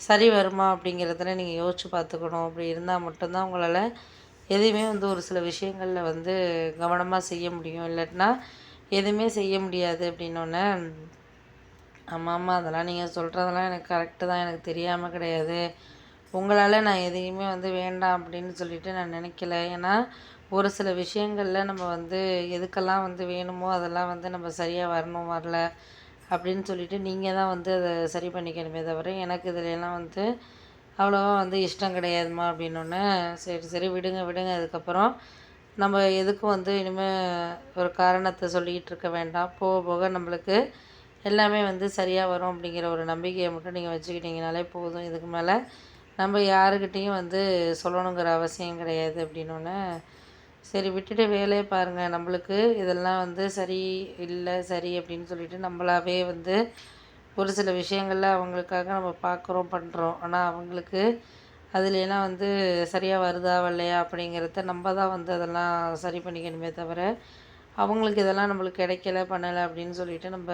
சரி வருமா அப்படிங்கிறதுல நீங்கள் யோசிச்சு பார்த்துக்கணும். அப்படி இருந்தால் மட்டும்தான் உங்களால் எதையுமே வந்து ஒரு சில விஷயங்களில் வந்து கவனமாக செய்ய முடியும். இல்லாட்டினா எதுவுமே செய்ய முடியாது அப்படின்னோடனே ஆமாம் ஆமாம் அதெல்லாம் நீங்கள் சொல்கிறதெல்லாம் எனக்கு கரெக்டு தான். எனக்கு தெரியாமல் கிடையாது. உங்களால் நான் எதையுமே வந்து வேண்டாம் அப்படின்னு சொல்லிட்டு நான் நினைக்கல. ஏன்னா ஒரு சில விஷயங்களில் நம்ம வந்து எதுக்கெல்லாம் வந்து வேணுமோ அதெல்லாம் வந்து நம்ம சரியாக வரணும் வரல. அப்படின்னு சொல்லிவிட்டு நீங்கள் தான் வந்து அதை சரி பண்ணிக்கணுமே தவிர எனக்கு இதுலலாம் வந்து அவ்வளோவா வந்து இஷ்டம் கிடையாதுமா அப்படின்னோடனே சரி சரி விடுங்க விடுங்க. அதுக்கப்புறம் நம்ம எதுக்கும் வந்து இனிமேல் ஒரு காரணத்தை சொல்லிக்கிட்டு இருக்க வேண்டாம். போக போக நம்மளுக்கு எல்லாமே வந்து சரியாக வரும் அப்படிங்கிற ஒரு நம்பிக்கையை மட்டும் நீங்கள் வச்சுக்கிட்டிங்கனாலே போதும். இதுக்கு மேலே நம்ம யாருக்கிட்டேயும் வந்து சொல்லணுங்கிற அவசியம் கிடையாது அப்படின்னோடனே சரி விட்டுட்டு வேலையை பாருங்கள் நம்மளுக்கு இதெல்லாம் வந்து சரி இல்லை சரி அப்படின்னு சொல்லிட்டு நம்மளாவே வந்து ஒரு சில விஷயங்களில் அவங்களுக்காக நம்ம பார்க்குறோம் பண்ணுறோம் ஆனால் அவங்களுக்கு அதுலலாம் வந்து சரியாக வருதா வரலையா அப்படிங்கிறத நம்ம தான் வந்து அதெல்லாம் சரி பண்ணிக்கணுமே தவிர அவங்களுக்கு இதெல்லாம் நம்மளுக்கு கிடைக்கல பண்ணலை அப்படின்னு சொல்லிட்டு நம்ம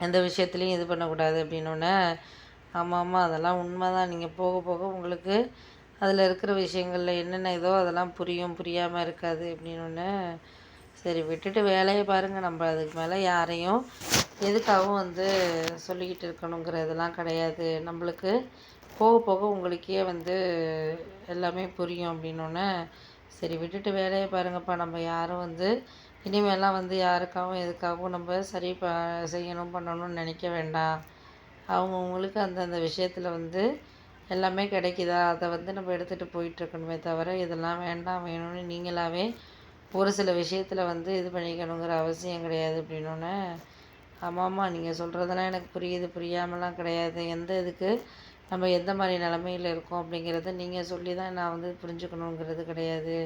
எந்த விஷயத்துலையும் இது பண்ணக்கூடாது அப்படின்னோடனே ஆமாம் ஆமாம் அதெல்லாம் உண்மை தான் நீங்கள் போக போக உங்களுக்கு அதில் இருக்கிற விஷயங்களில் என்னென்ன இதோ அதெல்லாம் புரியும் புரியாமல் இருக்காது அப்படின்னு சரி விட்டுட்டு வேலையை பாருங்கள் நம்ம அதுக்கு மேலே யாரையும் எதுக்காகவும் வந்து சொல்லிக்கிட்டு இருக்கணுங்கிறதெல்லாம் கிடையாது. நம்மளுக்கு போக போக உங்களுக்கே வந்து எல்லாமே புரியும் அப்படின்னோடனே சரி விட்டுட்டு வேலையை பாருங்கப்பா. நம்ம யாரும் வந்து இனிமேலாம் வந்து யாருக்காகவும் எதுக்காகவும் நம்ம சரி ப செய்யணும் பண்ணணும்னு நினைக்க வேண்டாம். அவங்கவுங்களுக்கு அந்தந்த விஷயத்தில் வந்து எல்லாமே கிடைக்குதா? அதை வந்து நம்ம எடுத்துகிட்டு போயிட்டுருக்கணுமே தவிர இதெல்லாம் வேண்டாம் வேணும்னு நீங்களாகவே ஒரு சில விஷயத்தில் வந்து இது பண்ணிக்கணுங்கிற அவசியம் கிடையாது அப்படின்னோடனே ஆமாம்மா நீங்கள் சொல்கிறதெல்லாம் எனக்கு புரியுது புரியாமலாம் கிடையாது. எந்த இதுக்கு நம்ம எந்த மாதிரி நிலமையில் இருக்கோம் அப்படிங்கிறத நீங்கள் சொல்லி தான் நான் வந்து புரிஞ்சுக்கணுங்கிறது கிடையாது.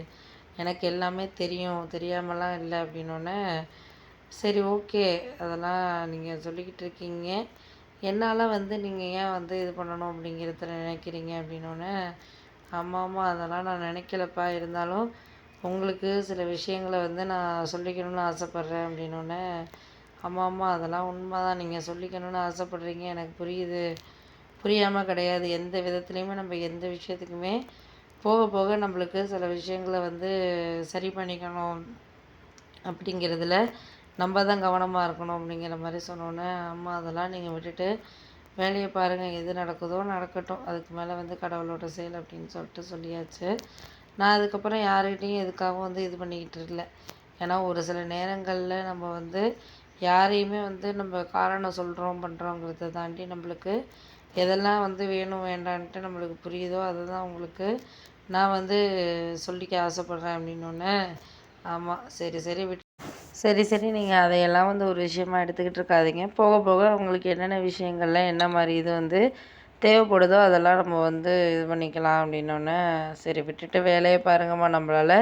எனக்கு எல்லாமே தெரியும் தெரியாமலாம் இல்லை அப்படின்னோடனே சரி ஓகே அதெல்லாம் நீங்கள் சொல்லிக்கிட்டு இருக்கீங்க என்னால் வந்து நீங்கள் ஏன் வந்து இது பண்ணணும் அப்படிங்கிறத நினைக்கிறீங்க அப்படின்னோடனே ஆமாம் ஆமாம் அதெல்லாம் நான் நினைக்கலப்பா. இருந்தாலும் உங்களுக்கு சில விஷயங்களை வந்து நான் சொல்லிக்கணும்னு ஆசைப்பட்றேன் அப்படின்னோடனே ஆமாம் ஆமாம் அதெல்லாம் உண்மை தான் நீங்கள் சொல்லிக்கணும்னு ஆசைப்பட்றீங்க. எனக்கு புரியுது. புரியாமல் கிடையாது. எந்த விதத்துலேயுமே நம்ம எந்த விஷயத்துக்குமே போக போக நம்மளுக்கு சில விஷயங்களை வந்து சரி பண்ணிக்கணும் அப்படிங்கிறதுல நம்ம தான் கவனமாக இருக்கணும் அப்படிங்கிற மாதிரி சொன்னோன்னே அம்மா அதெல்லாம் நீங்கள் விட்டுட்டு வேலையை பாருங்கள் எது நடக்குதோ நடக்கட்டும். அதுக்கு மேலே வந்து கடவுளோட செயல் அப்படின்னு சொல்லிட்டு சொல்லியாச்சு. நான் அதுக்கப்புறம் யார்கிட்டையும் எதுக்காகவும் வந்து இது பண்ணிக்கிட்டு இல்லை ஏன்னா ஒரு சில நேரங்களில் நம்ம வந்து யாரையுமே வந்து நம்ம காரணம் சொல்கிறோம் பண்ணுறோங்கிறத தாண்டி நம்மளுக்கு எதெல்லாம் வந்து வேணும் வேண்டான்ட்டு நம்மளுக்கு புரியுதோ அதை தான் உங்களுக்கு நான் வந்து சொல்லிக்க ஆசைப்பட்றேன் அப்படின்னோடனே ஆமாம் சரி சரி விட்டு சரி சரி. நீங்கள் அதையெல்லாம் வந்து ஒரு விஷயமா எடுத்துக்கிட்டு இருக்காதீங்க. போக போக உங்களுக்கு என்னென்ன விஷயங்கள்லாம் என்ன மாதிரி இது வந்து தேவைப்படுதோ அதெல்லாம் நம்ம வந்து இது பண்ணிக்கலாம் அப்படின்னோடனே சரி விட்டுட்டு வேலையை பாருங்கம்மா நம்மளால்.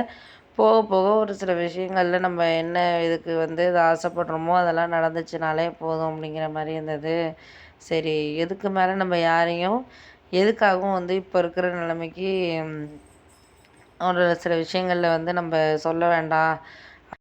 போக போக ஒரு சில விஷயங்களில் நம்ம என்ன இதுக்கு வந்து இது ஆசைப்படுறோமோ அதெல்லாம் நடந்துச்சுனாலே போதும் அப்படிங்கிற மாதிரி இருந்தது. சரி எதுக்கு மேலே நம்ம யாரையும் எதுக்காகவும் வந்து இப்போ இருக்கிற நிலைமைக்கு ஒரு சில விஷயங்களில் வந்து நம்ம சொல்ல வேண்டாம்.